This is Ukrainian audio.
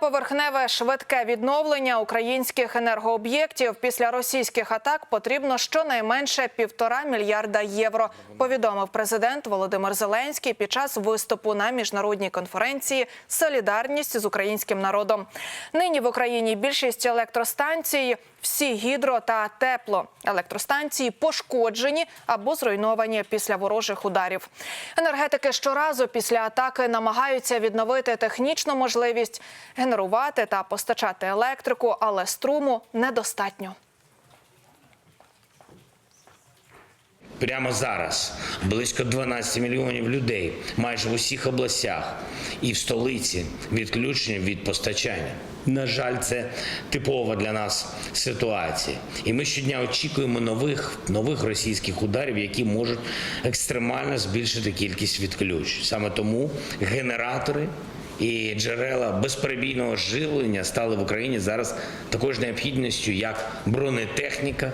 Поверхневе швидке відновлення українських енергооб'єктів після російських атак потрібно щонайменше півтора мільярда євро. Повідомив президент Володимир Зеленський під час виступу на міжнародній конференції Солідарність з українським народом. Нині в Україні більшість електростанцій, всі гідро та тепло електростанції пошкоджені або зруйновані після ворожих ударів. Енергетики щоразу після атаки намагаються відновити технічну можливість генерувати та постачати електрику, але струму недостатньо. Прямо зараз близько 12 мільйонів людей майже в усіх областях і в столиці відключені від постачання. На жаль, це типова для нас ситуація. І ми щодня очікуємо нових, нових російських ударів, які можуть екстремально збільшити кількість відключень. Саме тому генератори і джерела безперебійного живлення стали в Україні зараз також необхідністю, як бронетехніка.